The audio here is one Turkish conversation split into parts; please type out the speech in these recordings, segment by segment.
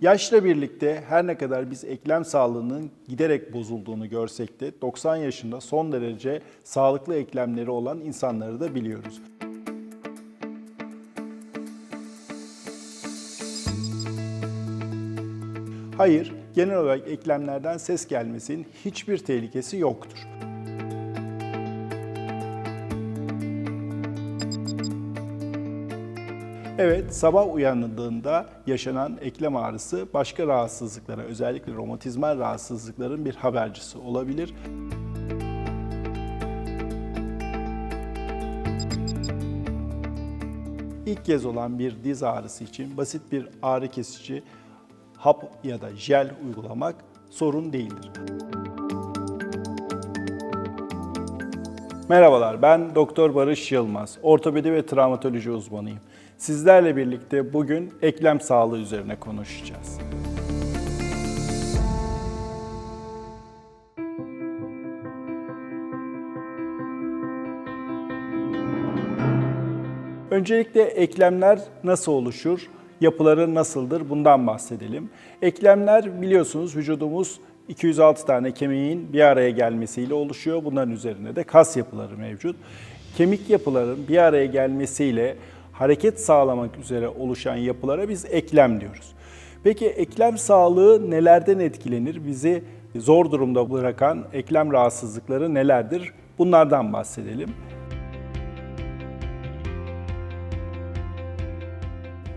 Yaşla birlikte her ne kadar biz eklem sağlığının giderek bozulduğunu görsek de 90 yaşında son derece sağlıklı eklemleri olan insanları da biliyoruz. Hayır, genel olarak eklemlerden ses gelmesinin hiçbir tehlikesi yoktur. Evet, sabah uyandığında yaşanan eklem ağrısı başka rahatsızlıklara, özellikle romatizmal rahatsızlıkların bir habercisi olabilir. İlk kez olan bir diz ağrısı için basit bir ağrı kesici hap ya da jel uygulamak sorun değildir. Merhabalar, ben Doktor Barış Yılmaz, ortopedi ve travmatoloji uzmanıyım. Sizlerle birlikte bugün eklem sağlığı üzerine konuşacağız. Öncelikle eklemler nasıl oluşur? Yapıları nasıldır? Bundan bahsedelim. Eklemler biliyorsunuz vücudumuz 206 tane kemiğin bir araya gelmesiyle oluşuyor. Bunların üzerine de kas yapıları mevcut. Kemik yapıların bir araya gelmesiyle hareket sağlamak üzere oluşan yapılara biz eklem diyoruz. Peki eklem sağlığı nelerden etkilenir? Bizi zor durumda bırakan eklem rahatsızlıkları nelerdir? Bunlardan bahsedelim.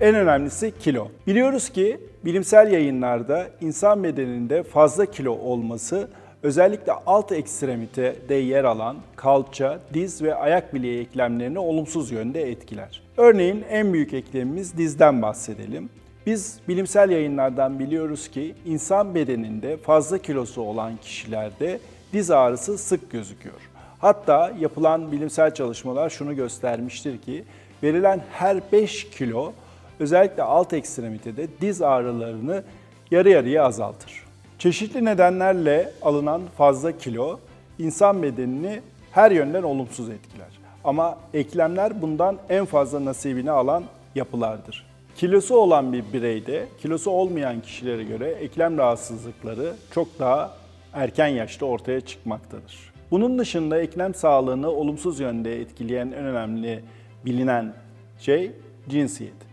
En önemlisi kilo. Biliyoruz ki bilimsel yayınlarda insan bedeninde fazla kilo olması özellikle alt ekstremitede yer alan kalça, diz ve ayak bileği eklemlerini olumsuz yönde etkiler. Örneğin en büyük eklemimiz dizden bahsedelim. Biz bilimsel yayınlardan biliyoruz ki insan bedeninde fazla kilosu olan kişilerde diz ağrısı sık gözüküyor. Hatta yapılan bilimsel çalışmalar şunu göstermiştir ki verilen her 5 kilo özellikle alt ekstremitede diz ağrılarını yarı yarıya azaltır. Çeşitli nedenlerle alınan fazla kilo insan bedenini her yönden olumsuz etkiler. Ama eklemler bundan en fazla nasibini alan yapılardır. Kilosu olan bir bireyde kilosu olmayan kişilere göre eklem rahatsızlıkları çok daha erken yaşta ortaya çıkmaktadır. Bunun dışında eklem sağlığını olumsuz yönde etkileyen en önemli bilinen şey cinsiyet.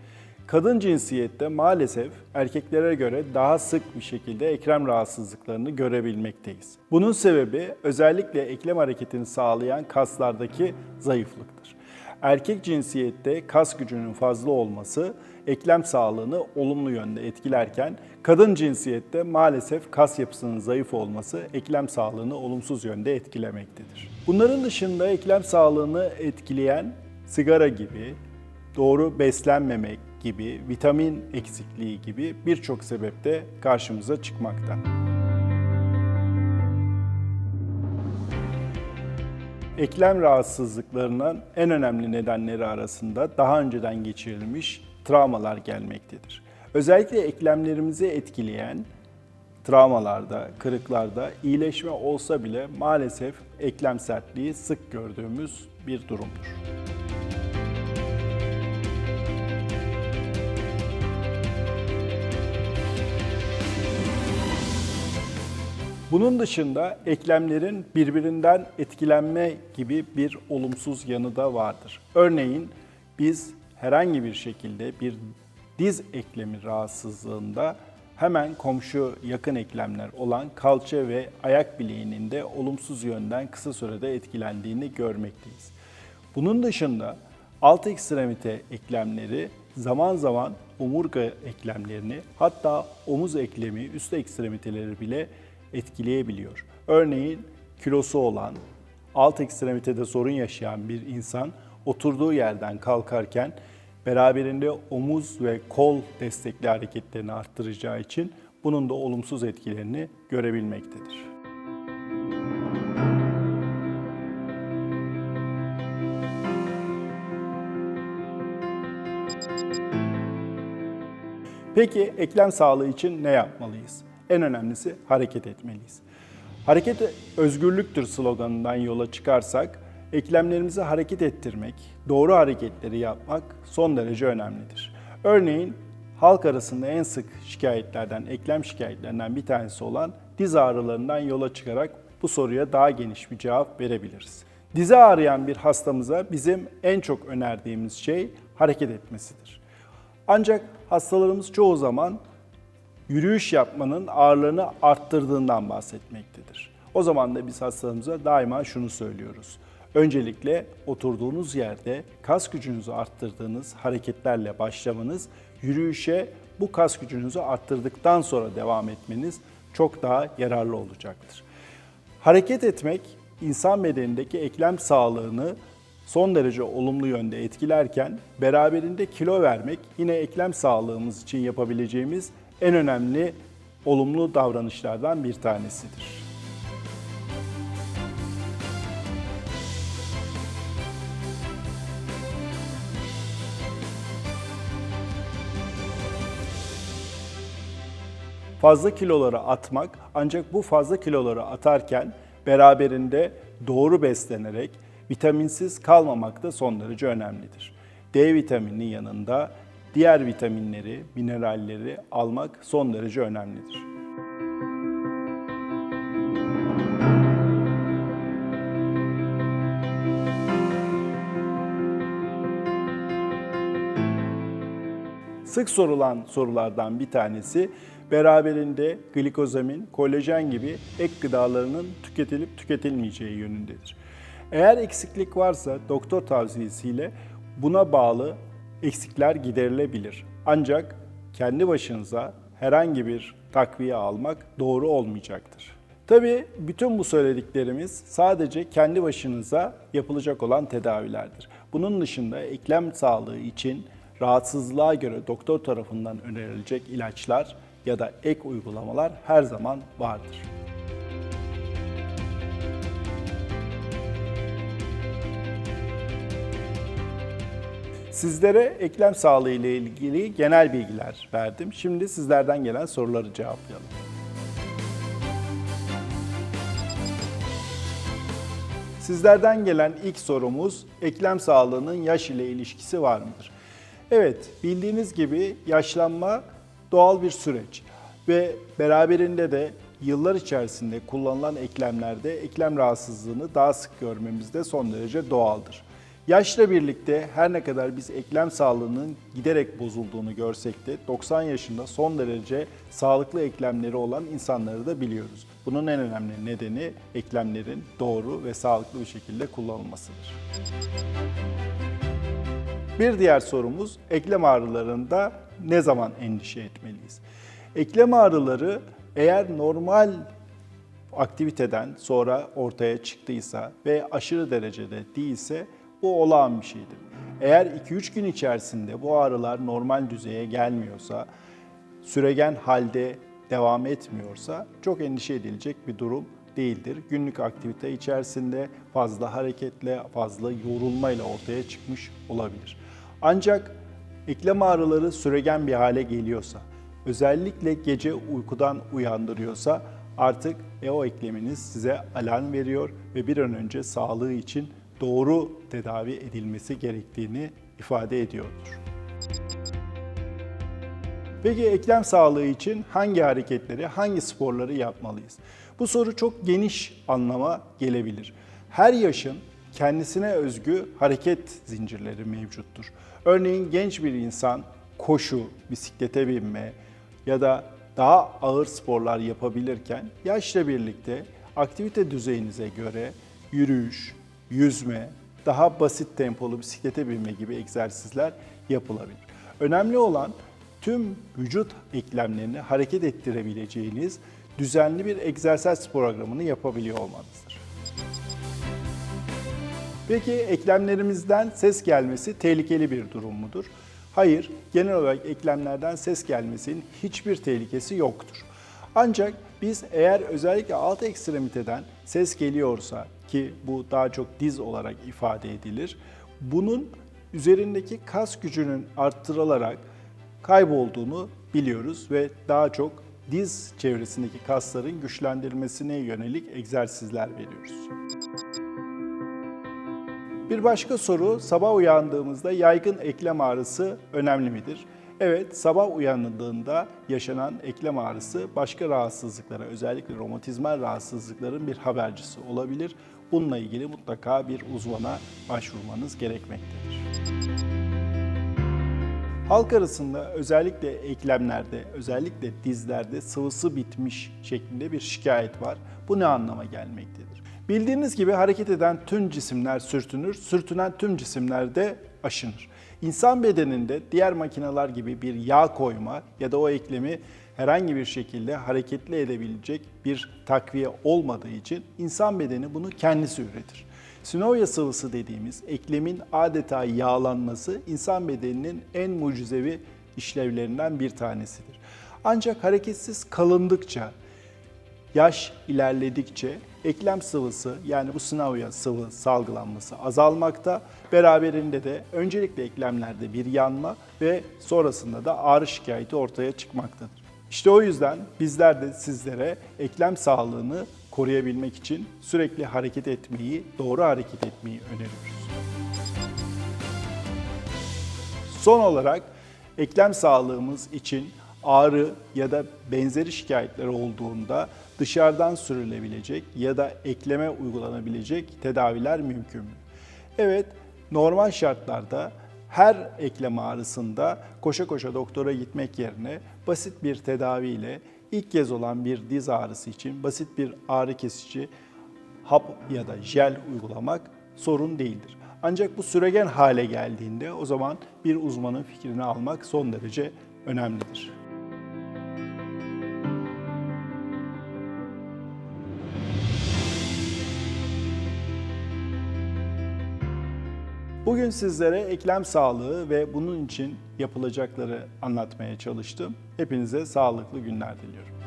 Kadın cinsiyette maalesef erkeklere göre daha sık bir şekilde eklem rahatsızlıklarını görebilmekteyiz. Bunun sebebi özellikle eklem hareketini sağlayan kaslardaki zayıflıktır. Erkek cinsiyette kas gücünün fazla olması eklem sağlığını olumlu yönde etkilerken kadın cinsiyette maalesef kas yapısının zayıf olması eklem sağlığını olumsuz yönde etkilemektedir. Bunların dışında eklem sağlığını etkileyen sigara gibi, doğru beslenmemek gibi, vitamin eksikliği gibi birçok sebep de karşımıza çıkmakta. Eklem rahatsızlıklarının en önemli nedenleri arasında daha önceden geçirilmiş travmalar gelmektedir. Özellikle eklemlerimizi etkileyen travmalarda, kırıklarda iyileşme olsa bile maalesef eklem sertliği sık gördüğümüz bir durumdur. Bunun dışında eklemlerin birbirinden etkilenme gibi bir olumsuz yanı da vardır. Örneğin biz herhangi bir şekilde bir diz eklemi rahatsızlığında hemen komşu yakın eklemler olan kalça ve ayak bileğinin de olumsuz yönden kısa sürede etkilendiğini görmekteyiz. Bunun dışında alt ekstremite eklemleri zaman zaman omurga eklemlerini hatta omuz eklemi üst ekstremiteleri bile etkileyebiliyor. Örneğin kilosu olan, alt ekstremitede sorun yaşayan bir insan oturduğu yerden kalkarken beraberinde omuz ve kol destekli hareketlerini arttıracağı için bunun da olumsuz etkilerini görebilmektedir. Peki eklem sağlığı için ne yapmalıyız? En önemlisi hareket etmeliyiz. Hareket özgürlüktür sloganından yola çıkarsak, eklemlerimizi hareket ettirmek, doğru hareketleri yapmak son derece önemlidir. Örneğin halk arasında en sık şikayetlerden, eklem şikayetlerinden bir tanesi olan diz ağrılarından yola çıkarak bu soruya daha geniş bir cevap verebiliriz. Dizi ağrıyan bir hastamıza bizim en çok önerdiğimiz şey hareket etmesidir. Ancak hastalarımız çoğu zaman yürüyüş yapmanın ağırlığını arttırdığından bahsetmektedir. O zaman da biz hastalarımıza daima şunu söylüyoruz. Öncelikle oturduğunuz yerde kas gücünüzü arttırdığınız hareketlerle başlamanız, yürüyüşe bu kas gücünüzü arttırdıktan sonra devam etmeniz çok daha yararlı olacaktır. Hareket etmek insan bedenindeki eklem sağlığını son derece olumlu yönde etkilerken beraberinde kilo vermek yine eklem sağlığımız için yapabileceğimiz en önemli olumlu davranışlardan bir tanesidir. Fazla kiloları atmak ancak bu fazla kiloları atarken beraberinde doğru beslenerek vitaminsiz kalmamak da son derece önemlidir. D vitamininin yanında diğer vitaminleri, mineralleri almak son derece önemlidir. Sık sorulan sorulardan bir tanesi beraberinde glikozamin, kolajen gibi ek gıdalarının tüketilip tüketilmeyeceği yönündedir. Eğer eksiklik varsa doktor tavsiyesiyle buna bağlı eksikler giderilebilir. Ancak kendi başınıza herhangi bir takviye almak doğru olmayacaktır. Tabii bütün bu söylediklerimiz sadece kendi başınıza yapılacak olan tedavilerdir. Bunun dışında eklem sağlığı için rahatsızlığa göre doktor tarafından önerilecek ilaçlar ya da ek uygulamalar her zaman vardır. Sizlere eklem sağlığı ile ilgili genel bilgiler verdim. Şimdi sizlerden gelen soruları cevaplayalım. Sizlerden gelen ilk sorumuz eklem sağlığının yaş ile ilişkisi var mıdır? Evet, bildiğiniz gibi yaşlanma doğal bir süreç ve beraberinde de yıllar içerisinde kullanılan eklemlerde eklem rahatsızlığını daha sık görmemiz de son derece doğaldır. Yaşla birlikte her ne kadar biz eklem sağlığının giderek bozulduğunu görsek de 90 yaşında son derece sağlıklı eklemleri olan insanları da biliyoruz. Bunun en önemli nedeni eklemlerin doğru ve sağlıklı bir şekilde kullanılmasıdır. Bir diğer sorumuz eklem ağrılarında ne zaman endişe etmeliyiz? Eklem ağrıları eğer normal aktiviteden sonra ortaya çıktıysa ve aşırı derecede değilse bu olağan bir şeydir. Eğer 2-3 gün içerisinde bu ağrılar normal düzeye gelmiyorsa, süregen halde devam etmiyorsa çok endişe edilecek bir durum değildir. Günlük aktivite içerisinde fazla hareketle, fazla yorulmayla ortaya çıkmış olabilir. Ancak eklem ağrıları süregen bir hale geliyorsa, özellikle gece uykudan uyandırıyorsa artık EO ekleminiz size alarm veriyor ve bir an önce sağlığı için doğru tedavi edilmesi gerektiğini ifade ediyordur. Peki eklem sağlığı için hangi hareketleri, hangi sporları yapmalıyız? Bu soru çok geniş anlama gelebilir. Her yaşın kendisine özgü hareket zincirleri mevcuttur. Örneğin genç bir insan koşu, bisiklete binme ya da daha ağır sporlar yapabilirken yaşla birlikte aktivite düzeyinize göre yürüyüş, yüzme, daha basit tempolu bisiklete binme gibi egzersizler yapılabilir. Önemli olan tüm vücut eklemlerini hareket ettirebileceğiniz düzenli bir egzersiz programını yapabiliyor olmanızdır. Peki eklemlerimizden ses gelmesi tehlikeli bir durum mudur? Hayır, genel olarak eklemlerden ses gelmesinin hiçbir tehlikesi yoktur. Ancak biz eğer özellikle alt ekstremiteden ses geliyorsa ki bu daha çok diz olarak ifade edilir. Bunun üzerindeki kas gücünün arttırılarak kaybolduğunu biliyoruz ve daha çok diz çevresindeki kasların güçlendirilmesine yönelik egzersizler veriyoruz. Bir başka soru, sabah uyandığımızda yaygın eklem ağrısı önemli midir? Evet, sabah uyandığında yaşanan eklem ağrısı başka rahatsızlıklara, özellikle romatizmal rahatsızlıkların bir habercisi olabilir. Bununla ilgili mutlaka bir uzmana başvurmanız gerekmektedir. Halk arasında özellikle eklemlerde, özellikle dizlerde sıvısı bitmiş şeklinde bir şikayet var. Bu ne anlama gelmektedir? Bildiğiniz gibi hareket eden tüm cisimler sürtünür, sürtünen tüm cisimler de aşınır. İnsan bedeninde diğer makineler gibi bir yağ koyma ya da o eklemi herhangi bir şekilde hareketli edebilecek bir takviye olmadığı için insan bedeni bunu kendisi üretir. Sinovya sıvısı dediğimiz eklemin adeta yağlanması insan bedeninin en mucizevi işlevlerinden bir tanesidir. Ancak hareketsiz kalındıkça, yaş ilerledikçe eklem sıvısı yani bu sinovya sıvı salgılanması azalmakta. Beraberinde de öncelikle eklemlerde bir yanma ve sonrasında da ağrı şikayeti ortaya çıkmaktadır. İşte o yüzden bizler de sizlere eklem sağlığını koruyabilmek için sürekli hareket etmeyi, doğru hareket etmeyi öneriyoruz. Son olarak eklem sağlığımız için ağrı ya da benzeri şikayetler olduğunda dışarıdan sürülebilecek ya da ekleme uygulanabilecek tedaviler mümkün mü? Evet, normal şartlarda her eklem ağrısında koşa koşa doktora gitmek yerine basit bir tedaviyle ilk kez olan bir diz ağrısı için basit bir ağrı kesici hap ya da jel uygulamak sorun değildir. Ancak bu süregen hale geldiğinde o zaman bir uzmanın fikrini almak son derece önemlidir. Bugün sizlere eklem sağlığı ve bunun için yapılacakları anlatmaya çalıştım. Hepinize sağlıklı günler diliyorum.